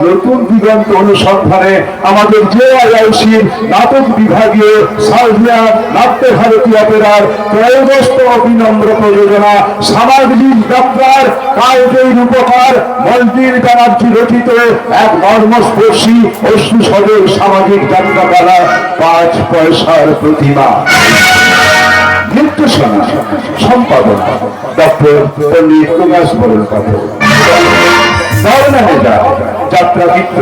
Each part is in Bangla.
নতুন দিগন্ত অনুসন্ধানে আমাদের যে আইআইসির নাটক বিভাগীয় সালভিয়া নাট্য ভারতী অপেরার ত্রয়োদশ অভিনম্র প্রযোজনা সামাজিক যাত্রার কায়দের উপকার মন্দির ব্যানার্জি রচিত এক মর্মস্পর্শী অশ্রু সদর সামাজিক যাত্রাপালা পাঁচ পয়সার প্রতিমা। নির্দেশনা সম্পাদনা ডক্টর পণ্ডিত বরণ পাঠক বর্ণানেতা যাত্রা চিত্র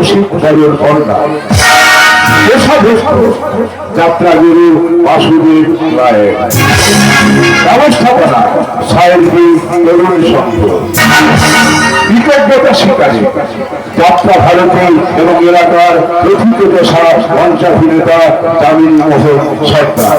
অসীম বরণ। কন্যা যাত্রা গুরু বাসুদেব রায়। ব্যবস্থাপনা সায়ন্তি তরুণ সংঘ। কৃতজ্ঞতা স্বীকারে। যাত্রা ভারতী এবং এলাকার প্রথিত পেশা, মঞ্চাভিনেতা জামিন মোহন সর্দার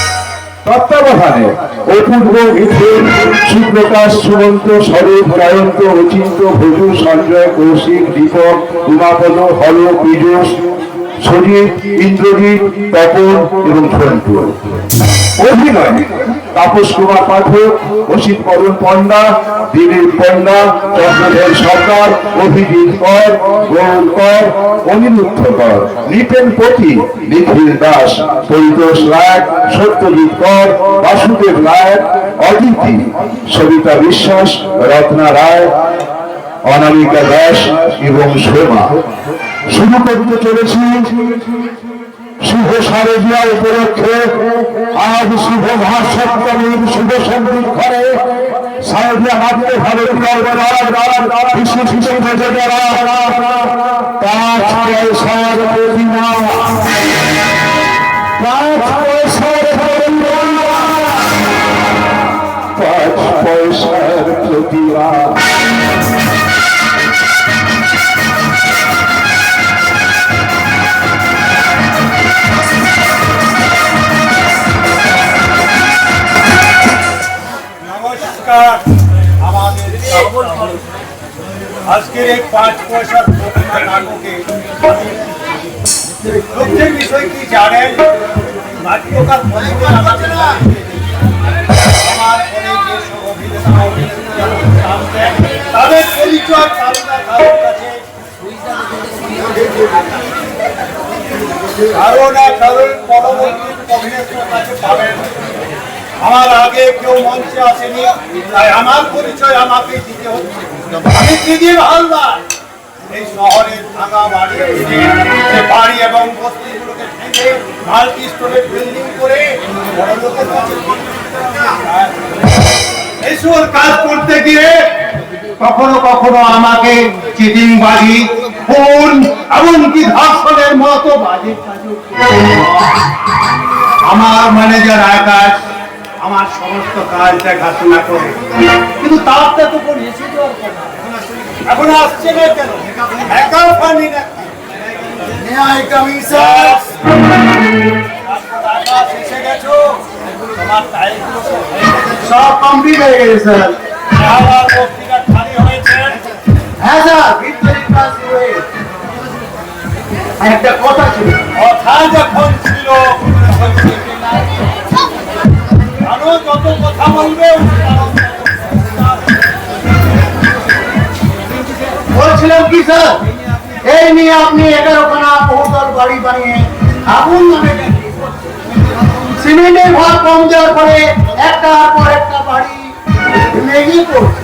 তত্ত্বাবধানে অপূর্ব গীতে সুপ্রকাশ সুমন্ত স্বরূপ জয়ন্ত অচিন্ত ভজু সঞ্জয় কৌশিক দীপক উমাপদ হল পীযুষ সজিত ইন্দ্রজিৎ, তপন এবং ঝন্টু অভিনয়, তাপস কুমার পাঠক, অসিত করণ পণ্ডা, দিলীপ পণ্ডা চন্দ্রধর সরকার, অভিজিৎ কর, গৌর কর অনিরুদ্ধ কর নিপেন পতি, নিখিল দাস, পরিতোষ রায়, সত্যজিৎ কর, বাসুদেব রায়, অদিতি, সবিতা বিশ্বাস, রত্না রায়, অনামিকা দাস এবং সোমা। শুরু করতে চলেছি। শুভ শারদীয়া উপলক্ষে আজ শুভ মহাসপ্তমীর শুভ ঘরে শারদীয়া নাট্য ভারতীয় বিশেষ বিশেষ পাঁচ পয়সার প্রতিমা নমস্কার আমাদের আজকের এই পাঁচ পয়সার প্রতিমা নাটকে লক্ষ্যের বিষয় কি জানেন? নাট্যকার আমার অনেক যে সব অভিনেতা তাদের পরিচয় কারোর কাছে কারও না পরবর্তী অভিনেত্রীর কাছে পাবেন আমার আগে কেউ মঞ্চে আসেনি, তাই আমার পরিচয় আমাকে দিতে হচ্ছে। দিদির হালদার। এই শহরের ভাঙা বাড়ি বাড়ি এবং বস্তিগুলোকে ভেঙে মাল্টি স্টোরের বিল্ডিং করে বড় লোকের কাছে কাজ করতে গিয়ে কখনো কখনো আমাকে চিটিং বাজি ফোন এমনকি ধর্ষণের মতো বাজে আমার ম্যানেজার আকাশ আমার সমস্ত কাজ দেখাশোনা করে কিন্তু তারটা তো কোনো এসে কথা এখন আসছে না কেন? একা পানি না। আকাশ এসে গেছো তোমার টাইলগুলো সব গেছে। কমপ্লিট হয়ে গেছে স্যার। আবার বস্তিটা খালি হয়েছে হ্যাঁ স্যার ভিতরে ক্লাস হয়ে একটা কথা ছিল। কথা যখন ছিল। আরও যত কথা বলবে বলছিলাম কি, স্যার? এই নিয়ে আপনি এগারোখানা বহুতল বাড়ি বানিয়ে আগুন নামে সিমেন্টের ভাগ কম দেওয়ার পরে একটার পর একটা বাড়ি লেগে পড়ছে।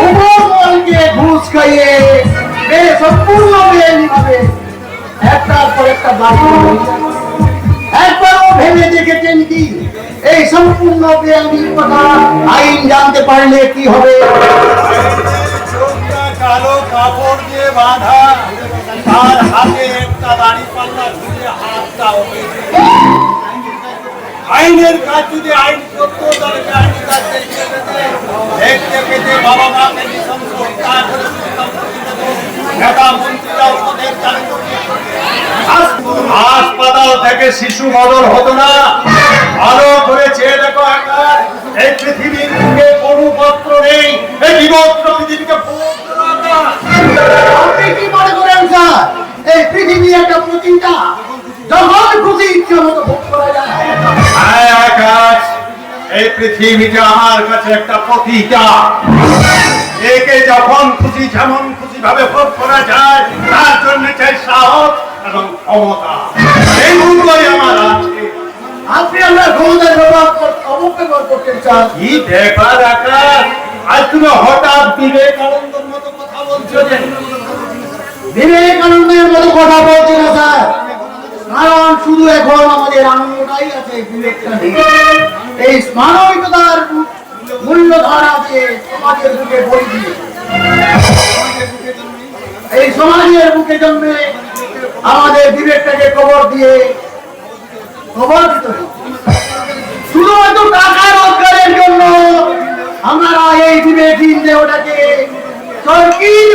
উপরমহলকে ঘুষ খাইয়ে বে সম্পূর্ণ বেআইনি ভাবে একটার পর একটা বাড়ি বানিয়ে একবারও ভেবে দেখেছেন কি? এই সম্পূর্ণ বেআইনি কথা। আইন জানতে পারলে কি হবে? কালো কাপড় দিয়ে বাঁধা, তার হাতে একটা দাড়ি পাল্লা ঝুলিয়ে হাতটা ওপেছে আইনের কাজ যদি আইন করতো, তাহলে আইনের কাজ দেখতে পেতে। বাবা মাকে নৃশংস হত্যা হাসপাতাল থেকে শিশু বদল হতো না। ভালো করে চেয়ে দেখো এই পৃথিবীর বুকে কোনো পত্র নেই। এই পৃথিবীকে হ্যাঁ, পৃথিবীটা আমার কাছে একটা প্রতিটা। একে যখন খুশি যেমন খুশি ভাবে ভোগ করা যায় তার জন্য চাই সাহস এবং ক্ষমতা। এই দুটোই আমার আছে আপনি আমরা অপব্যবহার করতেন স্যার কি ব্যাপার আকাশ? আজ তুমি হঠাৎ বিবেকানন্দর মতো কথা বলছো যে বিবেকানন্দের মতো কথা বলছি না স্যার। কারণ শুধু এখন আমাদের আনন্দটাই আছে বিবেকটা নেই এই মানবিকতার মূল্যধারা আছে সমাজের বুকে বই দিয়ে এই সমাজের বুকে জন্মে আমাদের বিবেকটাকে কবর দিয়ে কবর দিতে শুধুমাত্র টাকা রোজগারের জন্য আমরা এই বিবেকহীন দেহটাকে চরকির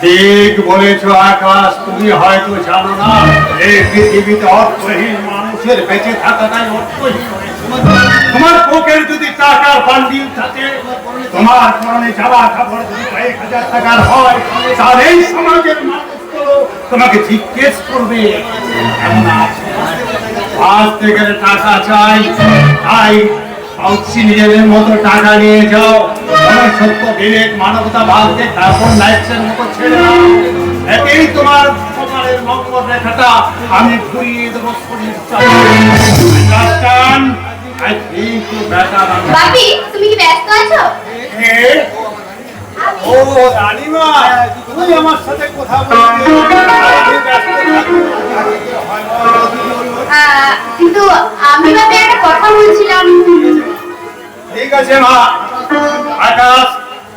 ঠিক বলেছ আকাশ, তুমি হয়তো জানো না, এই পৃথিবীতে অর্থহীন মানুষের বেঁচে থাকাটাই অর্থহীন হয়েছে। তোমার পকেট যদি টাকার বান্ডিল থাকে, তোমার পরনে জামা কাপড় যদি কয়েক হাজার টাকার হয়, তাহলে এই সমাজের মানুষগুলো তোমাকে জিজ্ঞেস করবে এমন আছে? আসতে গেলে টাকা চাই, তাই অক্সি নিজেদের মতো টাকা নিয়ে যাও। সত্য বিবেক, মানবতা, ভাবকে তারপর লাইফের মতো ছেড়ে দাও। এতেই তোমার সকালের মঙ্গল রেখাটা আমি ঘুরিয়ে দেবো শরীর চালিয়ে I think you better than- বাপি তুমি কি ব্যস্ত আছো? ও রানীমা তুই আমার সাথে কথা বলবি আমি ব্যস্ত থাকব। আহ, কিন্তু আমি বাপি একটা কথা বলছিলাম। ঠিক আছে মা। আকাশ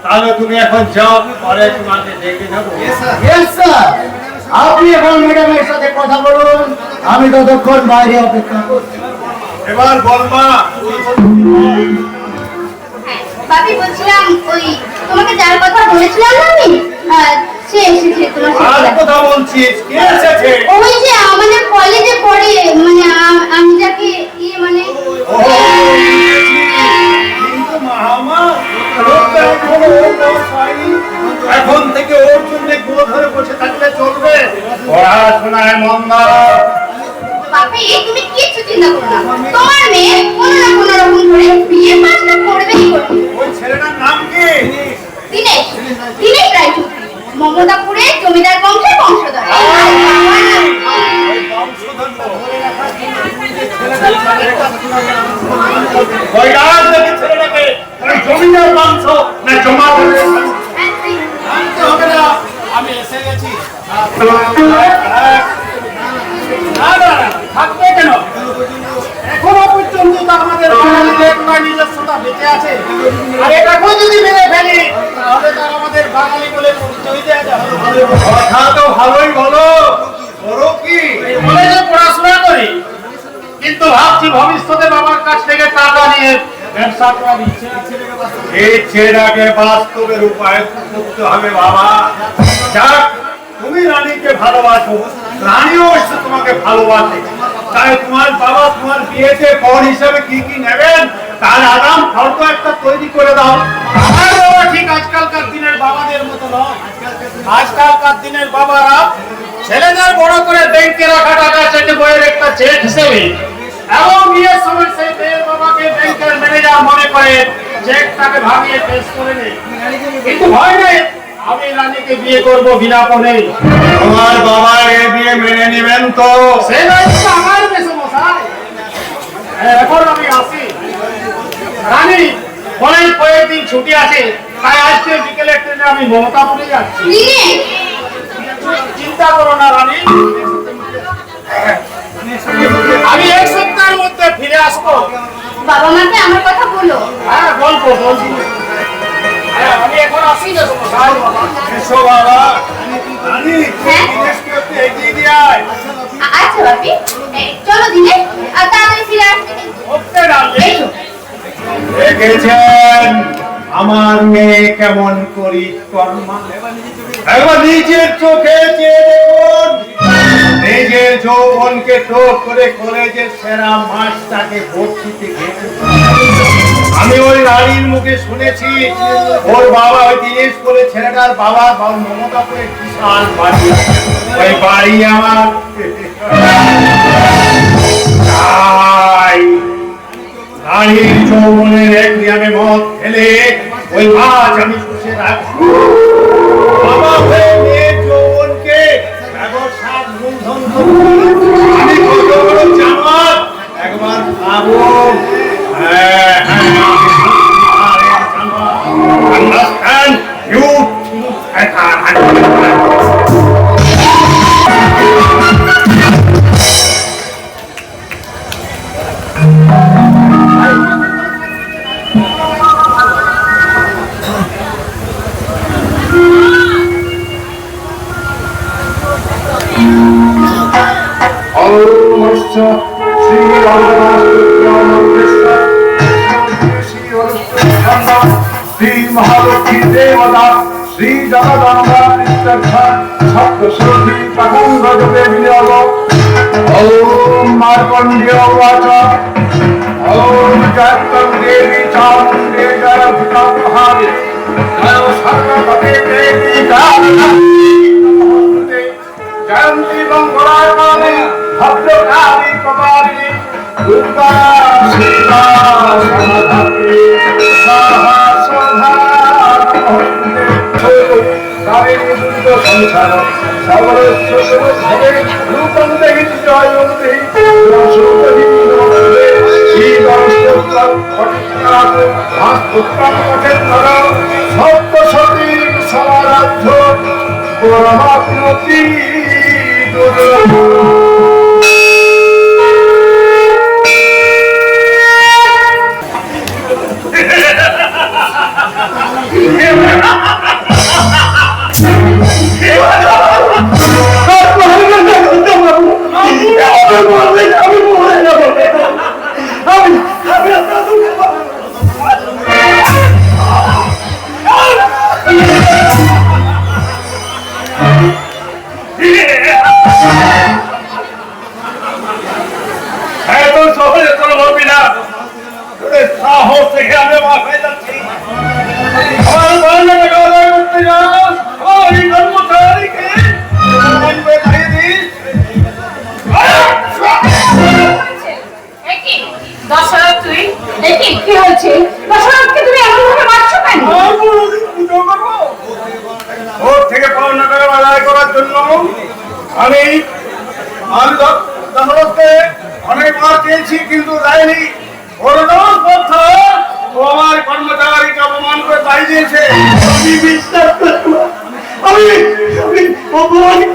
তাহলে তুমি এখন যাও পরে তোমাকে ডেকে নেব. আপনি এখন ম্যাডামের সাথে কথা বলুন। আমি ততক্ষণ বাইরে অপেক্ষা করছি। এবার বলবা হ্যাঁ, বাপি বলছিলাম ওই তোমাকে যার কথা বলেছিলাম না আমি? সে এসেছে তোমার সাথে। কথা বলছিস? কে এসেছে? ওই যে আমাদের কলেজে পড়ে মানে আমি যাকে ইয়ে মানে ও, কিন্তু মামা লোকটা এখনও থেকে ওর জন্যগুলো ধরে বসে থাকলে চলবে। পড়াশোনায় মন দাও। বাপি তুমি কিচ্ছু চিন্তা করো না। তোমার মেয়ে কোনো না কোনো রকম করে বিয়ে পাশটা করবেই করবে। ওই ছেলেটার নাম কি? দিনেশ। দিনেশ রায়চৌধুরী মমতাপুরে জমিদার বংশের বংশধর। বংশধর ওই জমিদার বংশ না জমা করে আনতে হবে না আমি এসে গেছি। না না না, থাকবে কেন? এখনও পর্যন্ত তো আমাদের নিজস্বতা বেঁচে আছে। আর এটাকেও যদি মেরে ফেলি তাহলে তার আমাদের বাঙালি বলে পরিচয় দেওয়া যাবে কথা তো ভালোই বলো। করো কি? কলেজে পড়াশোনা করি কিন্তু ভাবছি ভবিষ্যতে বাবার কাছ থেকে টাকা নিয়ে এই ছেলেটাকে বাস্তবের উপায় করতে হবে, বাবা। যাক, তুমি রানীকে ভালোবাসো, রানীও এসে তোমাকে ভালোবাসে। তাই তোমার বাবা তোমার বিয়েতে পর হিসেবে কি কি নেবেন, তার আগাম ফর্দ একটা তৈরি করে দাও। আমার ঠিক আজকালকার দিনের বাবাদের মতো নয়। আজকালকার দিনের বাবারা ছেলেদের বড় করে ব্যাংকে রাখা টাকা চেকে বইয়ের একটা চেক হিসেবে এবং বিয়ের সময় সেই মেয়ের বাবাকে ব্যাংকের ম্যানেজার মনে করে চেকটাকে ভাবিয়ে পেশ করে নেই কিন্তু ভয় নেই আমি রানীকে বিয়ে করব বিনা পণে তোমার বাবা এ বিয়ে মেনে নেবেন তো। সে আমার বেশি মশাই। এখন আমি আসি। রানী কলেজ কয়েকদিন ছুটি আছে তাই আজকে বিকেলে ট্রেনে আমি মমতাপুরে যাচ্ছি। চিন্তা করো না রানী। আমি এক সপ্তাহের মধ্যে ফিরে আসব। বাবা মাকে আমার কথা বলো। হ্যাঁ বলব বলব। হ্যাঁ, আমি এখন আসি না বাবা। হ্যাঁ? আচ্ছা বাপি চলো আর তাড়াতাড়ি ফিরে আসতে। দেখেছেন আমার মেয়ে কেমন করি নিজের চোখে নিজের যৌবনকে করে সেরা ভর্তিতে আমি ওই নারীর মুখে শুনেছি, ওর বাবা ওই করে ছেলেটার বাবা বাবা মমতা করে বিশাল বাড়ি। ওই বাড়ি আমার। নারীর যৌবনের এক নিয়মে মদ খেলে, ওই মাছ আমি শুষে রাখব বাবা হয়ে মেয়ের যৌবনকে ব্যবসার মূলধন করব। আমি কত বড় জামাত? একবার খাব প্রবন্ধ যোগে বিনিয়োগ ওম মার্কণ্ডেয় উবাচ ওম জয়ত্তম দেবী চামুণ্ডে জয় ভূতাম মহাবীর জয় সর্বপতে দেবী জয় জয়ন্তী মঙ্গলায় মানে ভদ্রকালী কপালী দুর্গা শিবা সমাধাত্রী সাহা সধা কারিণী দুর্গ সংসার সর্বস্ব শুভে রূপম দেহি জয়ন্তি সুন্দরী নমস্তে শ্রীগণস্তোত্রম পঠিতাৎ ভাস্তুত্তম পঠেন্দ্র সত্য সতী সমারাধ্য পরমাত্মতি দুর্লভ এত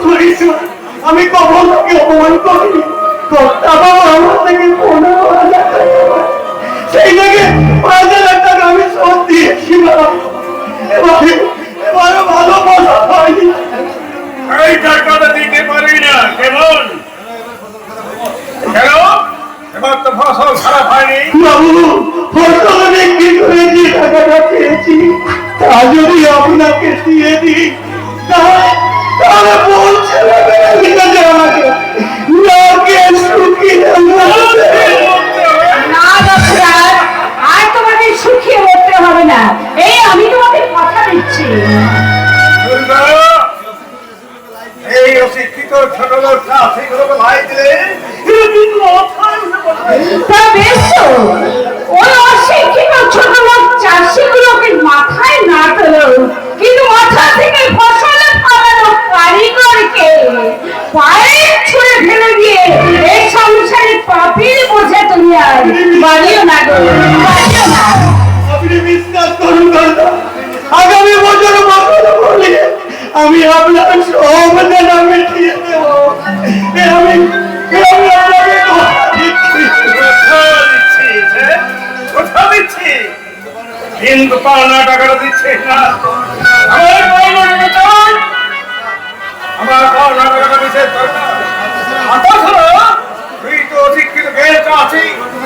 করেছি? আমি কখন তাকে অপমান করিনি? কর্তা বাবা আমার থেকে পনেরো হাজার সেই থেকে পাঁচ হাজার টাকা আমি শোধ দিয়েছিলাম এবারে এবারে ভালো মজা হয়নি। এই টাকাটা দিতে পারি না কেমন? কেন? এবার তো ফসল খারাপ হয়নি। বাবু ফসল বিক্রি করে যে টাকাটা পেয়েছি তা যদি আপনাকে দিয়ে দিই তাহলে তাহলে বলছে ঠিক আছে আমাকে লোকে শুকিয়ে না দশরথ আর তোমাকে সুখিয়ে উঠতে হবে না। এই আমি তোমাকে কথা দিচ্ছি। এই অশিক্ষিত ছোট লোকটা সেগুলোকে ভাই দিলে। তা বেশ ওই অশিক্ষিত ছোট বাড়িও না গো বাড়িও না আপনি বিশ্বাস করুন দাদা আগামী বছর বছর বলে আমি আপনার সব জানা মিটিয়ে দেব আমি আমি আপনাকে কথা দিচ্ছি। কিন্তু পাওনা টাকাটা দিচ্ছে না আমার পাওনা টাকা চাই। আমার পাওনা টাকাটা দিচ্ছে দরকার। আর তুই তো অশিক্ষিত জ্ঞানটা আছিস।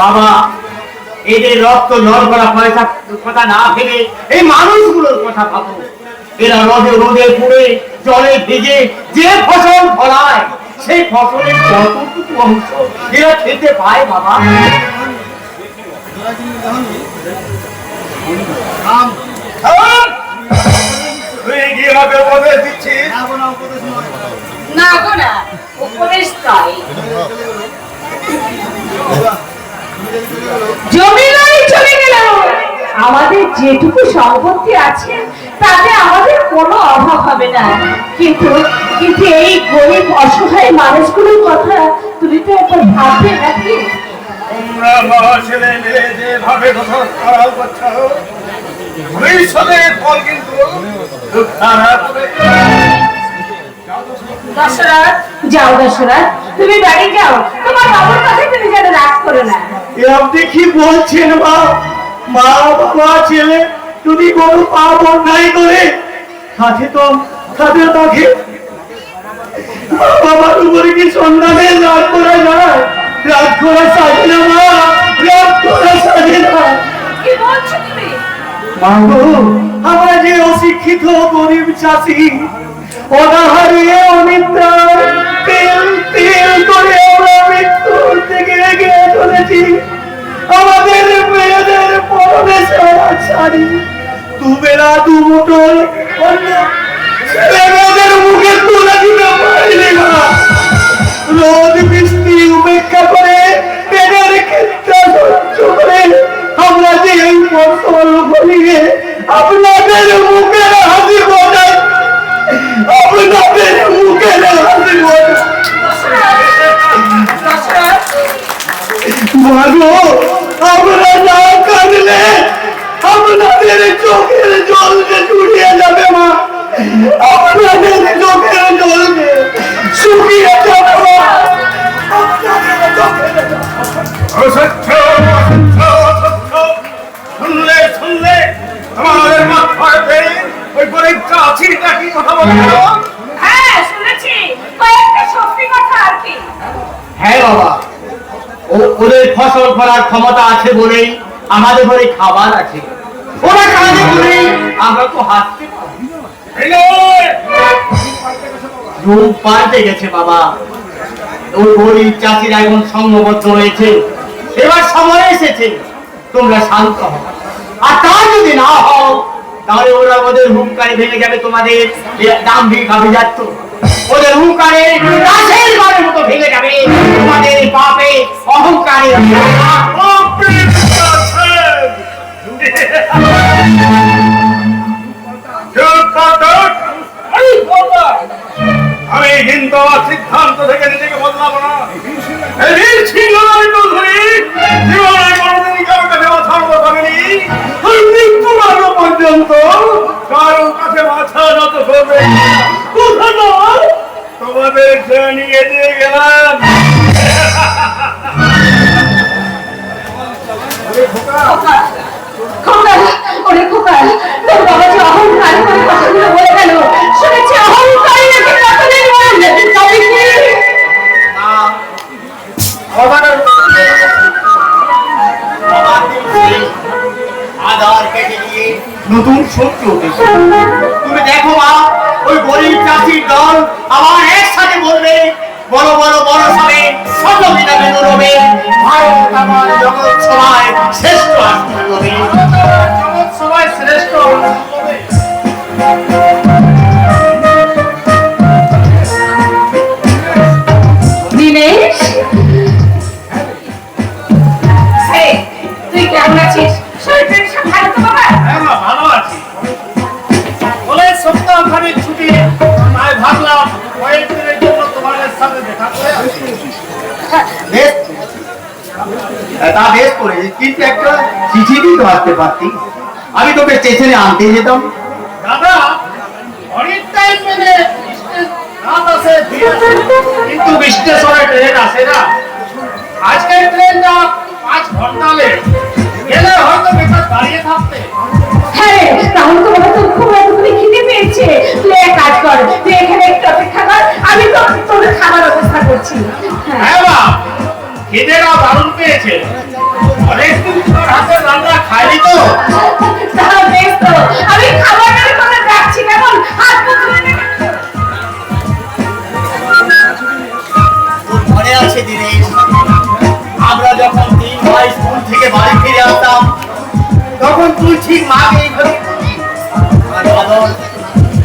বাবা এদের রক্ত জল করা পয়সা কথা না ভেবে এই মানুষগুলোর কথা ভাবো। এরা রোদে রোদে পুড়ে জলে ভেজে যে ফসল ফলায় সেই ফসলের কতটুকু অংশ এরা খেতে পায় বাবা। দিচ্ছিস না গো না উপদেশ তাই। জমিদারি চলে গেল আমাদের যেটুকু সম্পত্তি আছে তাতে আমাদের কোনো অভাব হবে না। কিন্তু কিন্তু এই গরিব অসহায় মানুষগুলোর কথা তুমি তো একবার ভাববে নাকি? তোমরা বাবা মিলে যেভাবে খারাপ করছ ভবিষ্যতের ফল কিন্তু খারাপ দশরথ যাও দশরথ তুমি বাড়ি যাও। তোমার বাবুর কাছে তুমি যেন রাগ করো না। এ আপনি কি বলছেন মা? মা বাবা ছেলে যদি কোনো পাপ অন্যায় করে সাথে তো তাকে মা বাবার উপরে কি সন্তানে রাগ করা যায়? রাগ করা সাজে না মা। রাগ করা সাজে না। মাগো আমরা যে অশিক্ষিত গরিব চাষি অনাহারে অনিদ্রায় গরিব চাষিটা কথা বলছো হ্যাঁ শুনেছি। কয়েকটা সত্যি কথা আর কি। হ্যাঁ বাবা। ওদের ফসল ফলার ক্ষমতা আছে বলেই আমাদের ঘরে খাবার আছে। ওরা কাজে বলেই আমরা তো হাসতে পারি যুগ পাল্টে গেছে বাবা। ওই গরিব চাষিরা এখন সংঘবদ্ধ হয়েছে এবার সময় এসেছে। তোমরা শান্ত হও। আর তা যদি না হও তাহলে ওরা ওদের হুঙ্কারে ভেঙে যাবে, তোমাদের দাম ভিক্ষা যাচ্ছ ওদের হুঙ্কারে গাছের ঘরের মতো ভেঙে যাবে, তোমাদের পাপে অহংকারে। আমি হিন্দু সিদ্ধান্ত থেকে নিজেকে বদলাবো না তা বেশ করে কিন্তু একটা চিঠি দিতে আসতে পারতি। আমি তোকে স্টেশনে আনতে যেতাম। দাদা অনেক টাইম মেনে রাত আছে? কিন্তু বিশ্লেষণে ট্রেন আসে না। আজকের ট্রেনটা পাঁচ ঘণ্টা লেট। গেলে হয়তো বেকার দাঁড়িয়ে থাকতে। হ্যাঁ তাহলে তো বাবা তোর খুব এতক্ষণে খিদে পেয়েছে। তুই এক কাজ কর তুই এখানে একটু অপেক্ষা কর আমি তো তোর খাবার ব্যবস্থা করছি। হ্যাঁ। হ্যাঁ মা খিদেরা দারুণ পেয়েছে। অনেকদিন তোর হাতের রান্না খাইনি তো? আমি রাখছি কেমন হাত। তোর মনে আছে দিনেশ। আমরা যখন তিন ভাই স্কুল থেকে বাড়ি ফিরে আসতাম তখন তুই ঠিক মাকে এইভাবে আর বাদল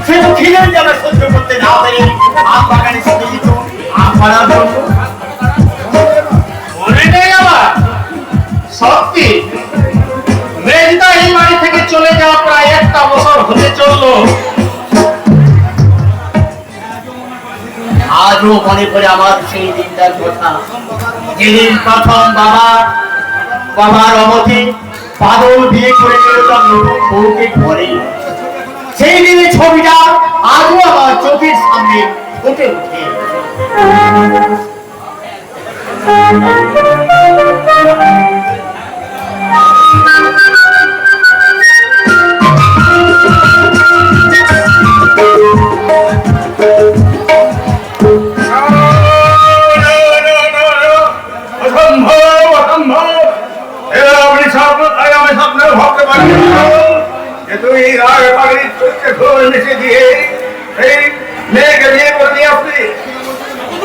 সে তো খিদের জ্বালা সহ্য করতে না পেরে আম বাগানে চলে যেত আম পাড়ার জন্য চলে যাওয়া প্রায় একটা বছর হতে চলল। আজও মনে পড়ে আমার সেই দিনটার কথা। প্রথম বাবা, বাবার অমতে বাদল বিয়ে করে সেই দিনের ছবিটা আজও আমার চোখের সামনে ফুটে ওঠে। অসম্ভব অসম্ভব এরা আমি স্বপ্ন তাই আমি স্বপ্নে ভাবতে পারি না যে তুই রাগ পাগড়ির চোখকে ঘোর মিশে দিয়ে এই মেয়েকে বিয়ে করে নিয়ে আসলি তো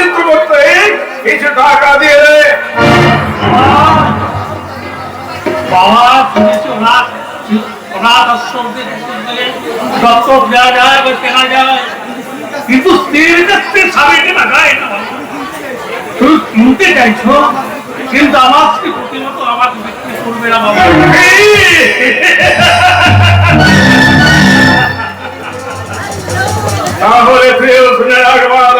চিত্র করতে কিছু টাকা দিয়ে দে বাবা শুনেছি ওনার ওনার আশ্রমকে দত্তক দেওয়া যায় বা কেনা যায়। কিন্তু স্ত্রীর কাছ থেকে স্বামীকে যায় না। তুমি কিনতে চাইছো কিন্তু আমার স্ত্রী প্রতিমত আমাকে বিক্রি করবে না বাবা। তাহলে প্রিয় শুনে রাখবার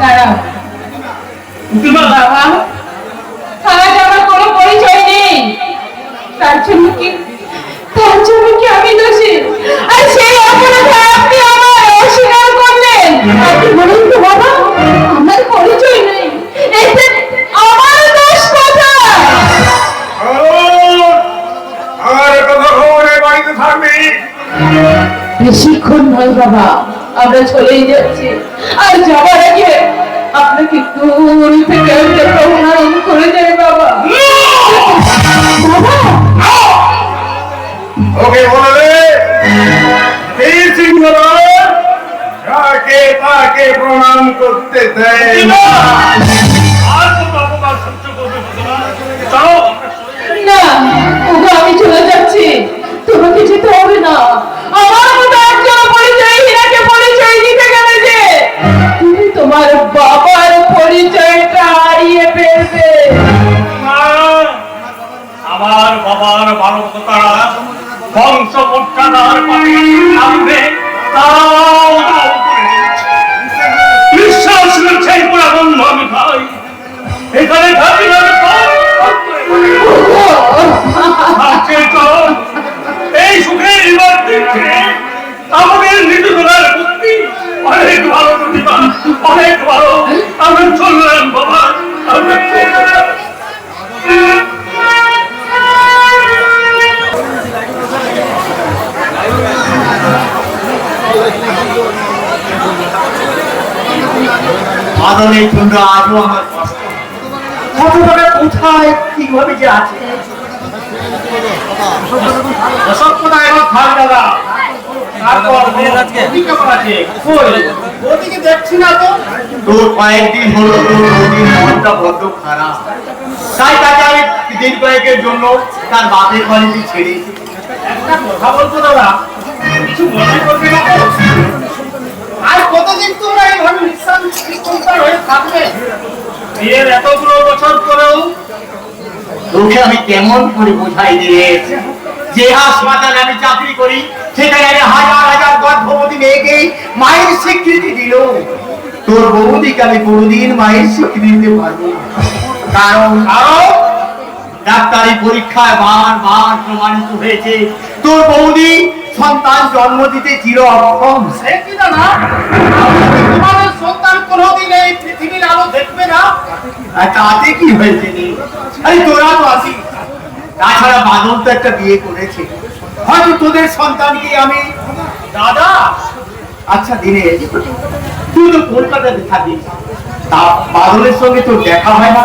দাঁড়াও। বাবা? কোনো পরিচয় নেই। তার জন্য কি তার জন্য কি আমি দোষী? আর সেই অপরাধে আপনি আমার অস্বীকার করলেন। আপনি বলুন তো বাবা আমার পরিচয় নেই। এতে আমার দোষ কোথায়? আর কথা খবরে বাড়িতে থাকবি। বেশিক্ষণ নয় বাবা। আমরা চলেই যাচ্ছি। আর যাওয়ার আগে আপনাকে দূর থেকে প্রণাম করে যাই বাবা। ওকে বলে এই সিংহরা যাকে তাকে প্রণাম করতে দেয়। বাবার মানবতারা বংশ মর্যাদার করছে এই পুরা বন্ধ আমি ভাই। এখানে থাকি না এই সুখের দিচ্ছে আমাদের নিজেদের বাদলের জন্য আজও আমার কষ্ট। ছোটবেলা কোথায় কীভাবে যে আছে? কয়েকদিন হলো মনটা বড্ড খারাপ। তাই তাকে আমি দিন কয়েকের জন্য তার বাপের বাড়িতে ছেড়ে একটা কথা বলছো দাদা কিছু মনে করবে না? আর কতদিন তোমরা এইভাবে নিঃসন্তান হয়ে থাকবে? বিয়ের এতগুলো বছর পরেও তোকে আমি কেমন করে বোঝাই দিয়ে? যে হাসপাতালে আমি চাকরি করি সেখানে আমি হাজার হাজার গর্ভবতী মেয়েকে মায়ের স্বীকৃতি দিল। তোর বৌদিকে আমি কোনোদিন মায়ের স্বীকৃতি দিতে পারব। কারণ কারণ ডাক্তারি পরীক্ষায় বারবার প্রমাণিত হয়েছে। তোর বৌদি সন্তান জন্ম দিতে চির অক্ষম সে কি না তোমাদের সন্তান কোনোদিন এই পৃথিবীর আলো দেখবে না? তাতে কি হয়েছে আরে তোরা তো আসি তাছাড়া বাদল তো একটা বিয়ে করেছে। হয়তো তোদের সন্তানকে আমি দাদা! আচ্ছা দিনে তুই তো কলকাতাতে থাকিস। তা বাদলের সঙ্গে তোর দেখা হয় না?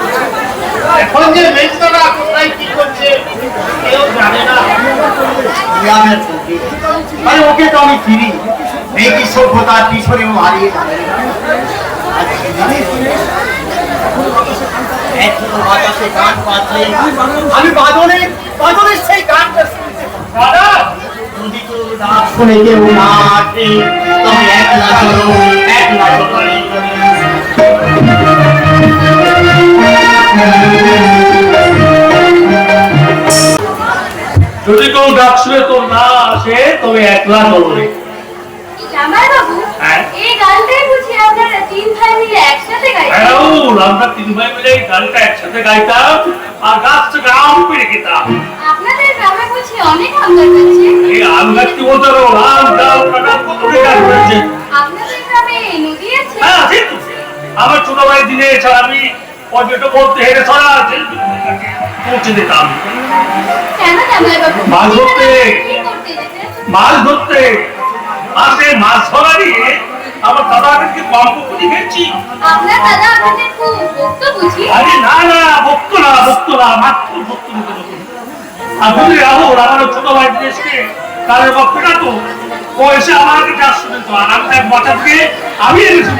এখন যে মেজদারা না। ওকে তো আমি চিনি। মেয়েটি সভ্যতার পিছনে হারিয়ে যাবে। আমি বাদলের বাদলের সেই গানটা পাই। দাদা! যদি তোর ডাক শুনে কেউ না আসে তবে একলা চলো একলা চলো। যদি কেউ ডাক শুনে তোর না আসে তবে একলা বাবু? হ্যাঁ? হ্যাঁ, আমরা তিন ভাই মিলে গানটা একসাথে গাইতাম আর গাছ থেকে আম খেতাম। আপনাদের গ্রামে বুঝি অনেক আম গাছ আছে? এই আম গাছ কি বলতে পারো? আম ডাল কাঁঠাল কত গাছ রয়েছে আপনাদের গ্রামে নদী আছে? হ্যাঁ আমার ছোট ভাই দিনে আমি পর্যটক বলতে হেরে পৌঁছে দিতাম। মাছ ধরতে। মাছ ধরতে। মাসে মাছ ধরা নিয়ে আমার দাদাকে কি কম পুকুরি খেয়েছি আপনার দাদা আপনাদের খুব ভক্ত বুঝি। আরে না না ভক্ত না ভক্ত না মাত্র ভক্ত নিতে হবে আর আমার ছোট ভাই দেশকে বক্তটা তো? ও এসে আমার কাছে আসতে তো আর আমি এনেছি